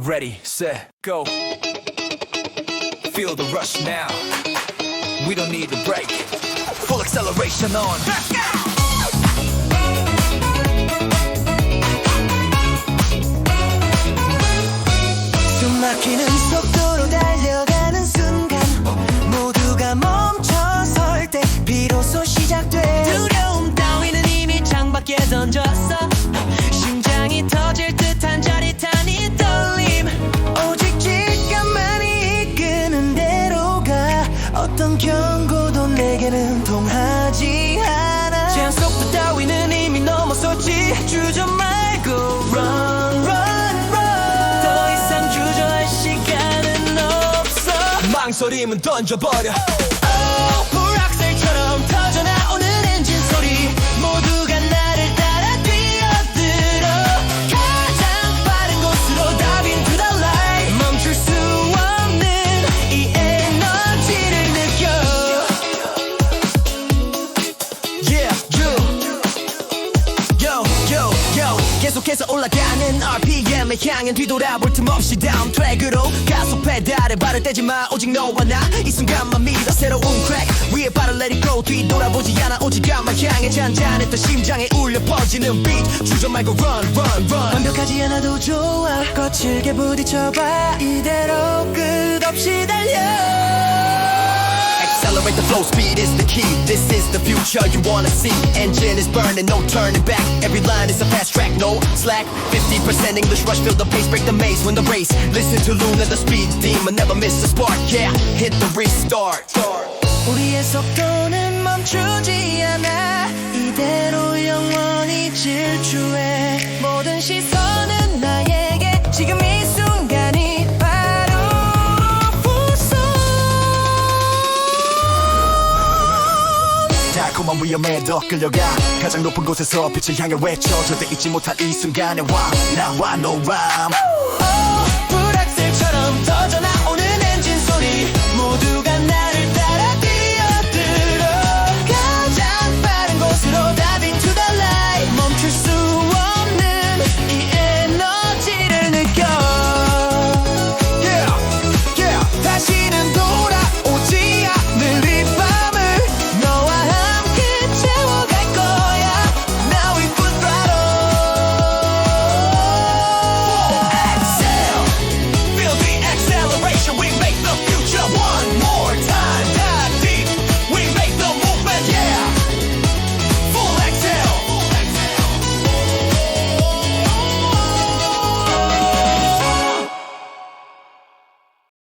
Ready, set, go. Feel the rush now. We don't need a break. Full acceleration on. 숨 막히는 속도로 달려가는 순간 모두가 멈춰설 때 비로소 시작돼 망설임은 던져버려. Oh, 불악셀처럼 터져나오는 엔진 소리. 모두가 나를 따라 뛰어들어. 가장 빠른 곳으로 Dive into the light. 멈출 수 없는 이 에너지를 느껴. Yeah, 계속해서 올라가는 RPM을 향해 뒤돌아볼 틈 없이 다음 트랙으로 가속 페달에 발을 떼지 마. 오직 너와 나 이 순간만 믿어 새로운 트랙 위에 발을 let it go 뒤돌아보지 않아. 오직 나만 향해 잔잔했던 심장에 울려 퍼지는 beat. 주저 말고 run, run, run. 완벽하지 않아도 좋아. 거칠게 부딪혀봐. 이대로 끝없이 달려. Accelerate the flow, speed is the key. This is future you wanna see. Engine is burning, no turning back. Every line is a fast track, no slack. 50% English rush, feel the pace, break the maze when the race. Listen to Luna, the speed demon, never miss a spark. Yeah, hit the restart. 우리의 속도는 멈추지 않아 이대로 영원히 질주해 모든 시선 달콤한 위험에더 끌려가. 가장 높은 곳에서 빛을 향해 외쳐. 절대 잊지 못할 이 순간에 와. 나와 너와.